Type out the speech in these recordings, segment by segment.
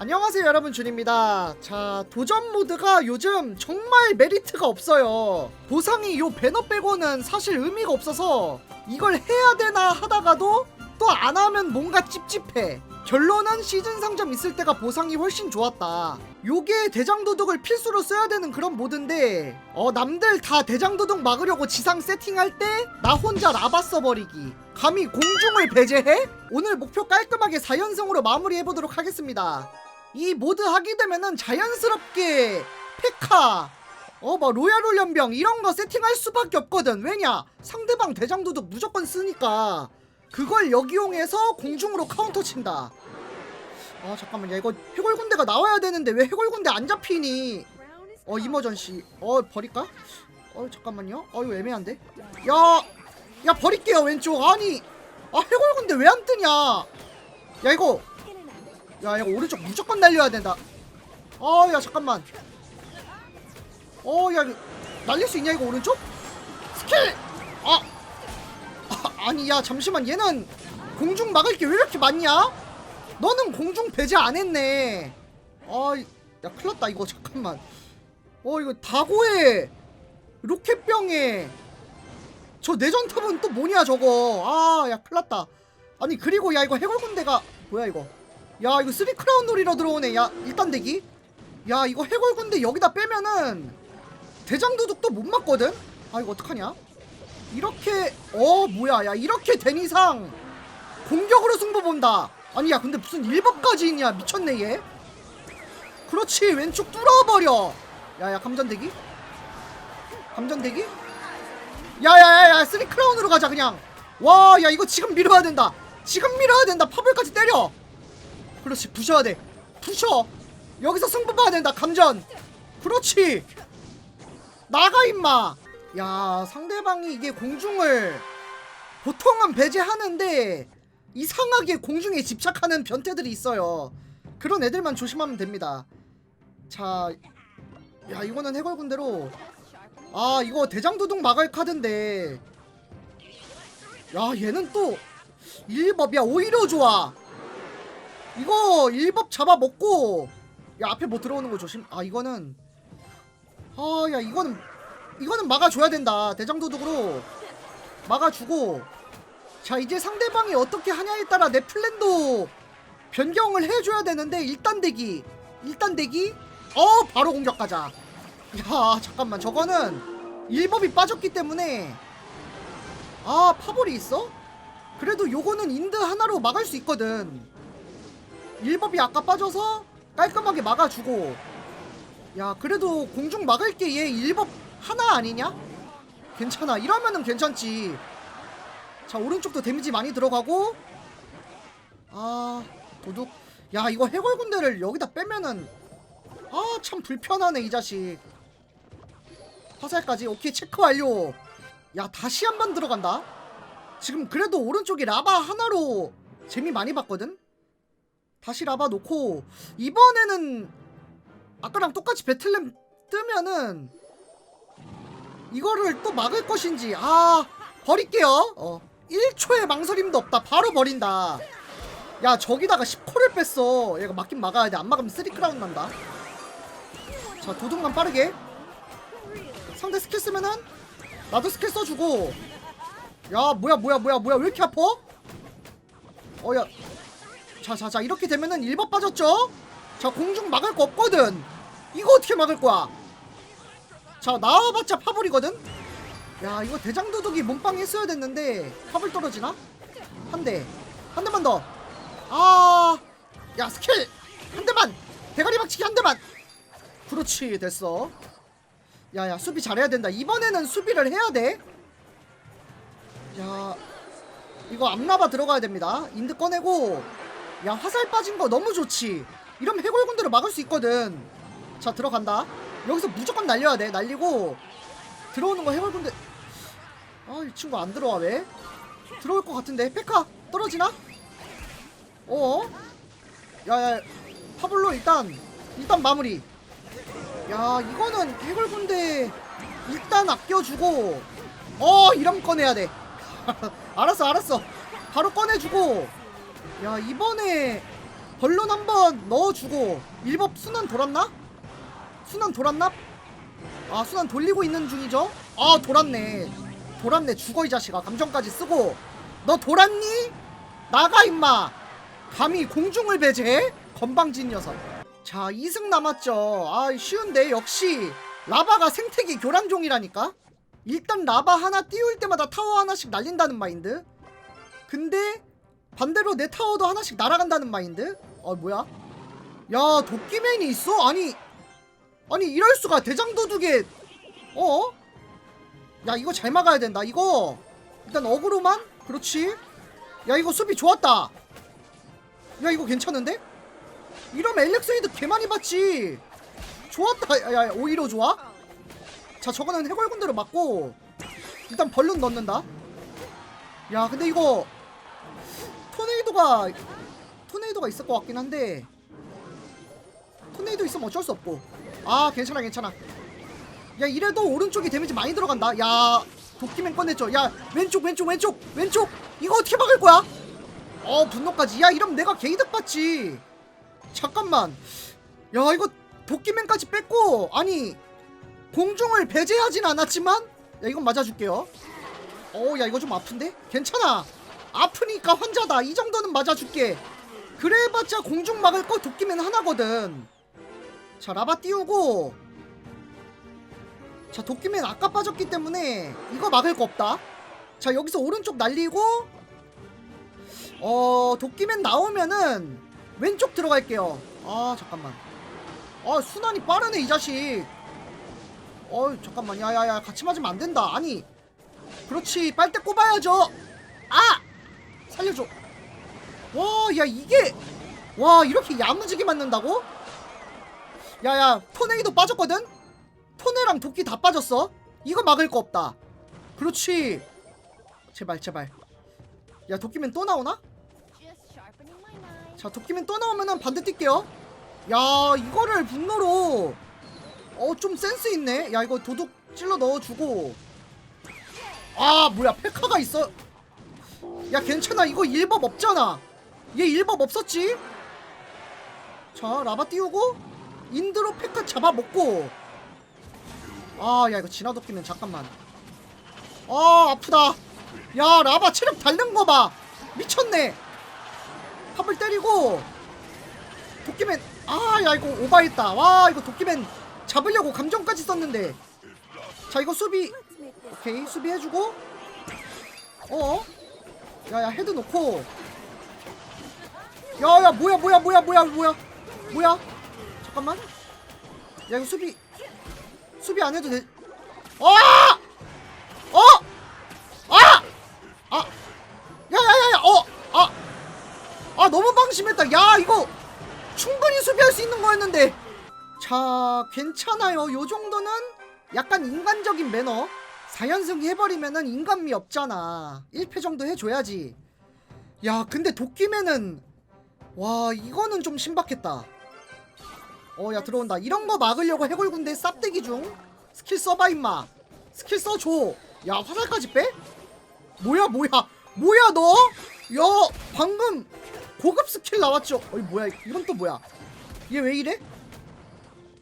안녕하세요 여러분. 준입니다. 자 도전 모드가 요즘 정말 메리트가 없어요. 보상이 요 배너 빼고는 사실 의미가 없어서 이걸 해야 되나 하다가도 또 안 하면 뭔가 찝찝해. 결론은 시즌 상점 있을 때가 보상이 훨씬 좋았다. 요게 대장도둑을 필수로 써야 되는 그런 모드인데 어 남들 다 대장도둑 막으려고 지상 세팅할 때 나 혼자 라바 써버리기 감히 공중을 배제해? 오늘 목표 깔끔하게 4연승으로 마무리해보도록 하겠습니다 이 모드 하게 되면은 자연스럽게 페카 어뭐 로얄 훈련병 이런 거 세팅할 수밖에 없거든. 왜냐? 상대방 대장도둑 무조건 쓰니까. 그걸 역이용해서 공중으로 카운터 친다. 아 잠깐만. 야 이거 해골군대가 나와야 되는데 왜 해골군대 안 잡히니? 어 이머전시 어 버릴까? 어 잠깐만요. 어 이거 애매한데. 야야 버릴게요 왼쪽. 아니 아 해골군대 왜 안 뜨냐? 야 이거 야 이거 오른쪽 무조건 날려야 된다. 아야 잠깐만. 어야 날릴 수 있냐 이거 오른쪽? 스킬! 아, 아 아니 야 잠시만. 얘는 공중 막을 게 왜 이렇게 많냐? 너는 공중 배제 안 했네. 아야 큰일 났다 이거. 잠깐만. 어 이거 다고에 로켓병에 저 내전탑은 또 뭐냐 저거? 아야 큰일 났다. 아니 그리고 야 이거 해골 군대가 뭐야 이거 야 이거 쓰리 크라운 놀이로 들어오네. 야 일단 대기. 야 이거 해골군대 여기다 빼면은 대장도둑도 못 맞거든? 아 이거 어떡하냐? 이렇게 어 뭐야. 야 이렇게 된 이상 공격으로 승부 본다. 아니 야 근데 무슨 1법까지 있냐. 미쳤네 얘. 그렇지 왼쪽 뚫어버려. 야야 감전대기. 감전대기. 야야야야 쓰리 크라운으로 가자 그냥. 와 야 이거 지금 밀어야 된다. 지금 밀어야 된다. 파벌까지 때려 그렇지 부셔야 돼. 부셔. 여기서 승부 봐야 된다 감전. 그렇지. 나가 임마. 야 상대방이 이게 공중을 보통은 배제하는데 이상하게 공중에 집착하는 변태들이 있어요. 그런 애들만 조심하면 됩니다. 자 야 이거는 해골군대로. 아 이거 대장도둑 막을 카드인데. 야 얘는 또 1법이야 오히려 좋아 이거 1법 잡아먹고 야 앞에 뭐 들어오는 거 조심. 아 이거는 아 야 이거는 이거는 막아줘야 된다. 대장도둑으로 막아주고. 자 이제 상대방이 어떻게 하냐에 따라 내 플랜도 변경을 해줘야 되는데 일단 대기 일단 대기. 어 바로 공격 가자. 야 잠깐만. 저거는 1법이 빠졌기 때문에 아 파볼이 있어? 그래도 요거는 인드 하나로 막을 수 있거든 1법이 아까 빠져서 깔끔하게 막아주고. 야 그래도 공중 막을 게 얘 1법 하나 아니냐? 괜찮아. 이러면은 괜찮지. 자 오른쪽도 데미지 많이 들어가고. 아 도둑. 야 이거 해골 군대를 여기다 빼면은 아 참 불편하네 이 자식. 화살까지. 오케이 체크 완료. 야 다시 한 번 들어간다. 지금 그래도 오른쪽이 라바 하나로 재미 많이 봤거든 다시 라바 놓고 이번에는 아까랑 똑같이 배틀램 뜨면은 이거를 또 막을 것인지. 아 버릴게요. 어 1초의 망설임도 없다. 바로 버린다. 야 저기다가 10코를 뺐어. 얘가 막긴 막아야 돼. 안 막으면 3크라운 난다. 자 도둑만 빠르게. 상대 스킬 쓰면은 나도 스킬 써주고. 야 뭐야 뭐야 뭐야 뭐야. 왜 이렇게 아파? 어야 자자자 이렇게 되면은 1번 빠졌죠? 자 공중 막을 거 없거든. 이거 어떻게 막을 거야? 자 나와봤자 파불이거든? 야 이거 대장도둑이 몸빵 했어야 됐는데 파불 떨어지나? 한대한 대만 더아야 스킬! 한 대만! 대가리 박치기 한 대만! 그렇지 됐어. 야야 수비 잘해야 된다. 이번에는 수비를 해야 돼야 이거 앞라바 들어가야 됩니다. 인드 꺼내고 야 화살 빠진 거 너무 좋지. 이러면 해골군대로 막을 수 있거든. 자 들어간다. 여기서 무조건 날려야 돼. 날리고 들어오는 거 해골군대. 아 이 친구 안 들어와 왜? 들어올 것 같은데. 페카 떨어지나? 어? 야야 파블로 일단 일단 마무리. 야 이거는 해골군대 일단 아껴주고 어 이런 꺼내야 돼. 알았어 알았어. 바로 꺼내주고 야 이번에 벌룬 한번 넣어주고 일법 순환 돌았나? 순환 돌았나? 아 순환 돌리고 있는 중이죠? 아 돌았네 돌았네 죽어 이 자식아 감정까지 쓰고 너 돌았니? 나가 임마 감히 공중을 배제해? 건방진 녀석 자 2승 남았죠 아 쉬운데 역시 라바가 생태계 교란종이라니까 일단 라바 하나 띄울 때마다 타워 하나씩 날린다는 마인드 근데 반대로 내 타워도 하나씩 날아간다는 마인드? 어 뭐야? 야 도끼맨이 있어? 아니 아니 이럴 수가. 대장 도둑에 어? 야 이거 잘 막아야 된다. 이거 일단 어그로만? 그렇지. 야 이거 수비 좋았다. 야 이거 괜찮은데? 이러면 엘렉서이드 개 많이 받지. 좋았다. 야, 야 오히려 좋아? 자 저거는 해골군대로 맞고 일단 벌룬 넣는다. 야 근데 이거 토네이도가 토네이도가 있을 것 같긴 한데 토네이도 있으면 어쩔 수 없고. 아 괜찮아 괜찮아. 야 이래도 오른쪽이 데미지 많이 들어간다. 야 도끼맨 꺼냈죠. 야 왼쪽 왼쪽 왼쪽 왼쪽. 이거 어떻게 막을 거야? 어 분노까지. 야 이러면 내가 개이득 받지. 잠깐만. 야 이거 도끼맨까지 뺐고 아니 공중을 배제하진 않았지만 야 이건 맞아줄게요. 어야 이거 좀 아픈데? 괜찮아 아프니까 환자다. 이 정도는 맞아줄게. 그래봤자 공중 막을 거 도끼맨 하나거든. 자 라바 띄우고. 자 도끼맨 아까 빠졌기 때문에 이거 막을 거 없다. 자 여기서 오른쪽 날리고. 어 도끼맨 나오면은 왼쪽 들어갈게요. 아 잠깐만. 아 순환이 빠르네 이 자식. 어 잠깐만. 야야야 같이 맞으면 안 된다. 아니 그렇지. 빨대 꼽아야죠. 아 살려줘. 와야 이게 와 이렇게 야무지게 맞는다고? 야야 토네이도 빠졌거든? 토네랑 도끼 다 빠졌어? 이거 막을 거 없다. 그렇지. 제발 제발. 야 도끼맨 또 나오나. 자 도끼맨 또 나오면은 반대 뛸게요. 야 이거를 분노로 어 좀 센스 있네. 야 이거 도둑 찔러 넣어주고. 아 뭐야 페카가 있어 야 괜찮아. 이거 일법 없잖아. 얘 일법 없었지? 자 라바 띄우고 인드로 페카 잡아먹고. 아 야 이거 진화도끼는 잠깐만. 아 아프다. 야 라바 체력 달는 거봐. 미쳤네. 팝을 때리고 도끼맨. 아 야 이거 오바했다. 와 이거 도끼맨 잡으려고 감정까지 썼는데. 자 이거 수비. 오케이 수비 해주고. 어 야야 헤드 놓고 야야 뭐야 뭐야 뭐야 뭐야 뭐야 뭐야 잠깐만 야 이거 수비 수비 안 해도 돼 어! 어! 아! 아! 야야야야 어! 아! 아 너무 방심했다 야 이거 충분히 수비할 수 있는 거였는데 자 괜찮아요 요 정도는 약간 인간적인 매너 4연승 해버리면은 인간미 없잖아 1패 정도 해줘야지 야 근데 도끼맨은 와 이거는 좀 신박했다 어 야 들어온다 이런 거 막으려고 해골군대 쌉대기 중 스킬 써봐 임마 스킬 써줘 야 화살까지 빼? 뭐야 뭐야 뭐야 너? 야 방금 고급 스킬 나왔죠 어이 뭐야 이건 또 뭐야 얘 왜 이래?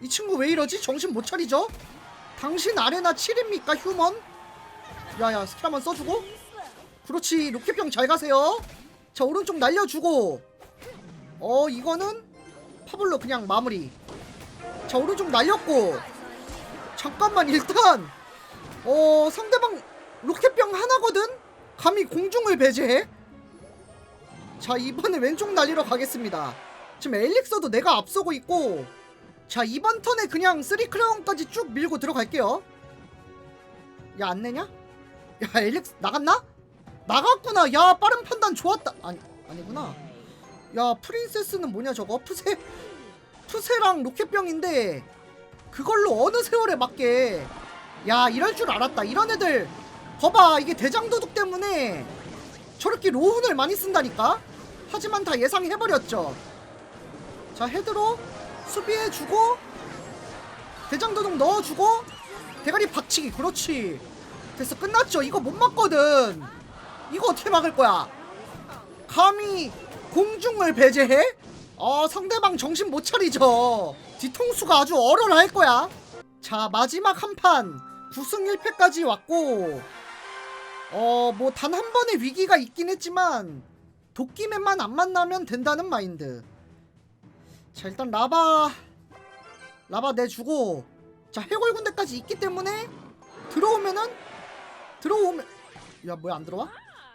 이 친구 왜 이러지? 정신 못 차리죠? 당신 아레나 7입니까 휴먼? 야야 스킬 한번 써주고. 그렇지 로켓병 잘 가세요. 자 오른쪽 날려주고. 어 이거는 파블로 그냥 마무리. 자 오른쪽 날렸고. 잠깐만 일단. 어 상대방 로켓병 하나거든? 감히 공중을 배제해? 자 이번에 왼쪽 날리러 가겠습니다. 지금 엘릭서도 내가 앞서고 있고 자 이번 턴에 그냥 쓰리 크라운까지 쭉 밀고 들어갈게요. 야 안 내냐? 야 엘릭스 나갔나? 나갔구나. 야 빠른 판단 좋았다. 아니 아니구나. 야 프린세스는 뭐냐 저거? 푸세 푸세랑 로켓병인데 그걸로 어느 세월에 맞게. 야 이럴 줄 알았다. 이런 애들. 봐봐 이게 대장도둑 때문에 저렇게 로운을 많이 쓴다니까? 하지만 다 예상해버렸죠. 자 헤드로 수비해주고 대장도둑 넣어주고 대가리 박치기. 그렇지. 됐어. 끝났죠. 이거 못 막거든. 이거 어떻게 막을 거야? 감히 공중을 배제해? 어 상대방 정신 못 차리죠. 뒤통수가 아주 얼얼할 거야. 자 마지막 한 판. 9승 1패까지 왔고 어 뭐 단 한 번의 위기가 있긴 했지만 도끼맨만 안 만나면 된다는 마인드 자 일단 라바. 라바 내주고. 자 해골 군대까지 있기 때문에 들어오면은 들어오면 야 뭐야 안 들어와?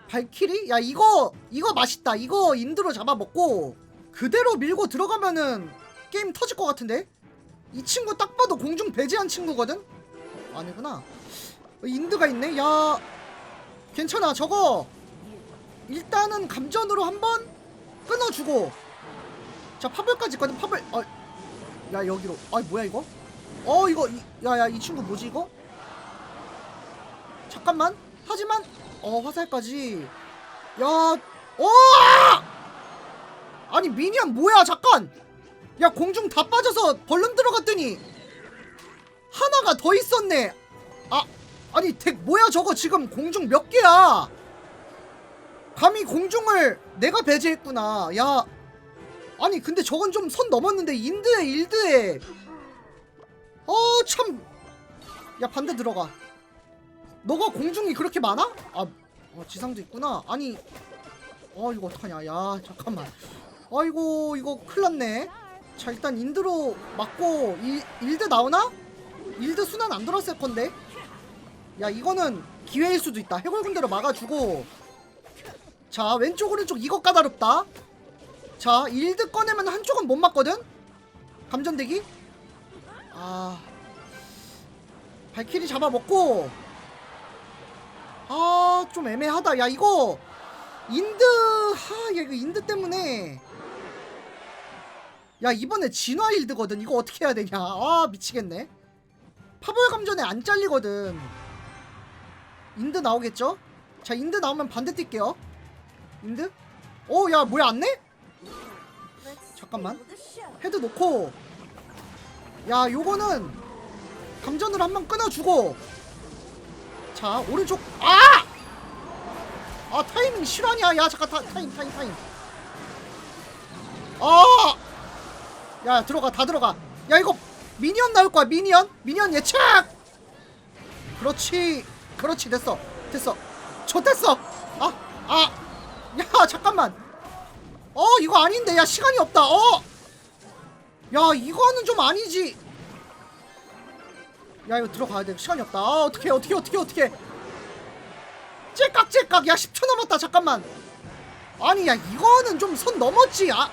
발키리? 야 이거 이거 맛있다. 이거 인드로 잡아먹고 그대로 밀고 들어가면은 게임 터질 것 같은데? 이 친구 딱 봐도 공중 배제한 친구거든? 아니구나. 인드가 있네? 야 괜찮아. 저거 일단은 감전으로 한번 끊어주고 자 파벌까지 있거든 파벌. 어, 야 여기로. 아 뭐야 이거? 어 이거 야야 이 친구 뭐지 이거? 잠깐만. 하지만 어 화살까지. 야 어! 아니 미니언 뭐야 잠깐! 야 공중 다 빠져서 벌룬 들어갔더니 하나가 더 있었네. 아 아니 덱 뭐야 저거? 지금 공중 몇 개야? 감히 공중을 내가 배제했구나. 야 아니 근데 저건 좀 선 넘었는데 인드에 일드에. 어 참. 야 반대 들어가. 너가 공중이 그렇게 많아? 아 어, 지상도 있구나. 아니. 어 이거 어떡하냐. 야 잠깐만. 아이고 이거 큰일났네. 자 일단 인드로 맞고 일, 일드 나오나? 일드 순환 안 돌았을 건데. 야 이거는 기회일 수도 있다. 해골 군대로 막아주고. 자 왼쪽 오른쪽 이거 까다롭다 자 일드 꺼내면 한쪽은 못 맞거든? 감전대기? 아. 발키리 잡아먹고. 아 좀 애매하다. 야 이거 인드 하야 이거 인드 때문에. 야 이번에 진화 일드거든. 이거 어떻게 해야 되냐. 아 미치겠네. 파벌 감전에 안 잘리거든. 인드 나오겠죠? 자 인드 나오면 반대 뛸게요. 인드? 어야 뭐야 안 내? 잠깐만. 헤드 놓고. 야 요거는 감전을 한 번 끊어주고. 자 오른쪽. 아! 아 타이밍 실화냐? 야 잠깐 타, 타임 타임 타임. 아! 야 들어가 다 들어가. 야 이거 미니언 나올 거야 미니언. 미니언 예측! 그렇지 그렇지 됐어 됐어. 좋됐어. 아아야 잠깐만 어 이거 아닌데 야 시간이 없다 어 야 이거는 좀 아니지 야 이거 들어가야 돼 시간이 없다 아 어떻게 어떻게 어떻게 어떻게 째깍 째깍 야 10초 남았다 잠깐만 아니 야 이거는 좀 선 넘었지 아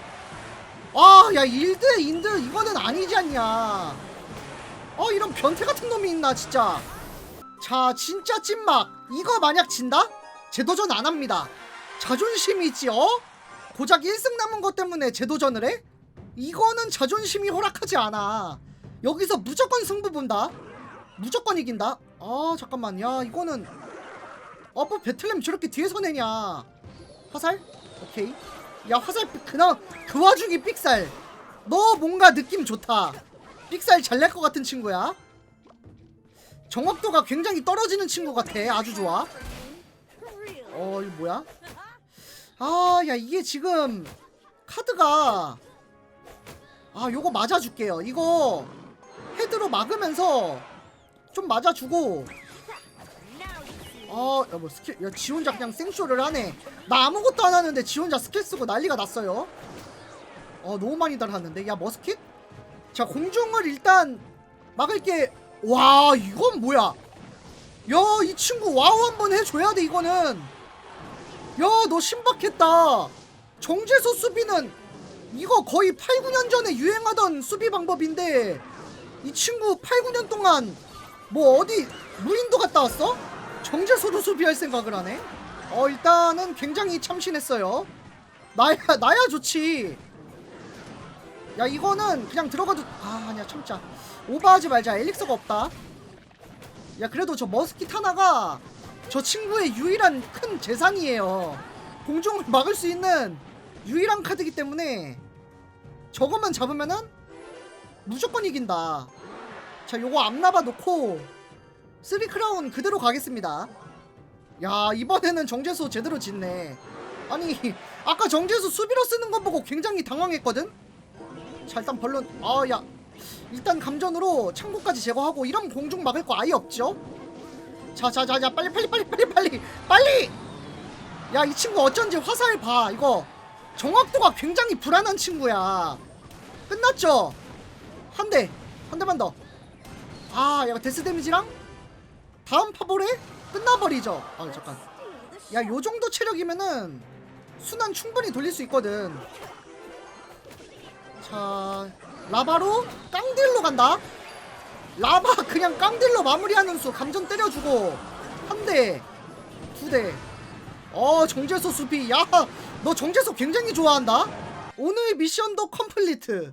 아, 야, 일드, 인드, 이거는 아니지 않냐. 어, 이런 변태 같은 놈이 있나, 진짜. 자, 진짜 찐막. 이거 만약 진다? 재도전 안 합니다. 자존심이 있지, 어? 고작 1승 남은 것 때문에 재도전을 해? 이거는 자존심이 허락하지 않아. 여기서 무조건 승부 본다. 무조건 이긴다. 아, 잠깐만. 야, 이거는. 어, 뭐 배틀램 저렇게 뒤에서 내냐. 화살? 오케이. 야 화살 그냥 그 와중에 삑살 너 뭔가 느낌 좋다 삑살 잘 낼 것 같은 친구야 정확도가 굉장히 떨어지는 친구 같아 아주 좋아 어 이거 뭐야 아 야 이게 지금 카드가 아 요거 맞아줄게요 이거 헤드로 막으면서 좀 맞아주고 어, 야, 뭐 스킬, 야, 지 혼자 그냥 생쇼를 하네. 나 아무것도 안 하는데 지 혼자 스킬 쓰고 난리가 났어요. 어, 너무 많이 달았는데. 야, 머스킷? 자, 공중을 일단 막을 게. 와, 이건 뭐야? 야, 이 친구 와우 한번 해줘야 돼, 이거는. 야, 너 신박했다. 정제소 수비는 이거 거의 8, 9년 전에 유행하던 수비 방법인데 이 친구 8, 9년 동안 뭐 어디 무인도 갔다 왔어? 정제소로 수비할 생각을 하네? 어 일단은 굉장히 참신했어요 나야 나야 좋지 야 이거는 그냥 들어가도 아 아니야 참자 오버하지 말자 엘릭서가 없다 야 그래도 저 머스킷 하나가 저 친구의 유일한 큰 재산이에요. 공중을 막을 수 있는 유일한 카드기 때문에 저것만 잡으면은 무조건 이긴다. 자 요거 앞나바 놓고 쓰리 크라운 그대로 가겠습니다. 야 이번에는 정제소 제대로 짓네. 아니 아까 정지에서 수비로 쓰는 건 보고 굉장히 당황했거든? 자 일단 벌론 아 야. 일단 감전으로 창고까지 제거하고 이러면 공중 막을 거 아예 없죠 자자자자 빨리 빨리 빨리 빨리 빨리 빨리! 야 이 친구 어쩐지 화살 봐 이거. 정확도가 굉장히 불안한 친구야. 끝났죠? 한 대 한 대만 더 아 야 데스 데미지랑? 다음 파볼에 끝나버리죠. 아 잠깐. 야 요 정도 체력이면은 순환 충분히 돌릴 수 있거든. 자 라바로 깡딜로 간다 라바 그냥 깡딜로 마무리하는 수 감전 때려주고 한 대 두대어 정제소 수비. 야너 정제소 굉장히 좋아한다. 오늘 미션도 컴플리트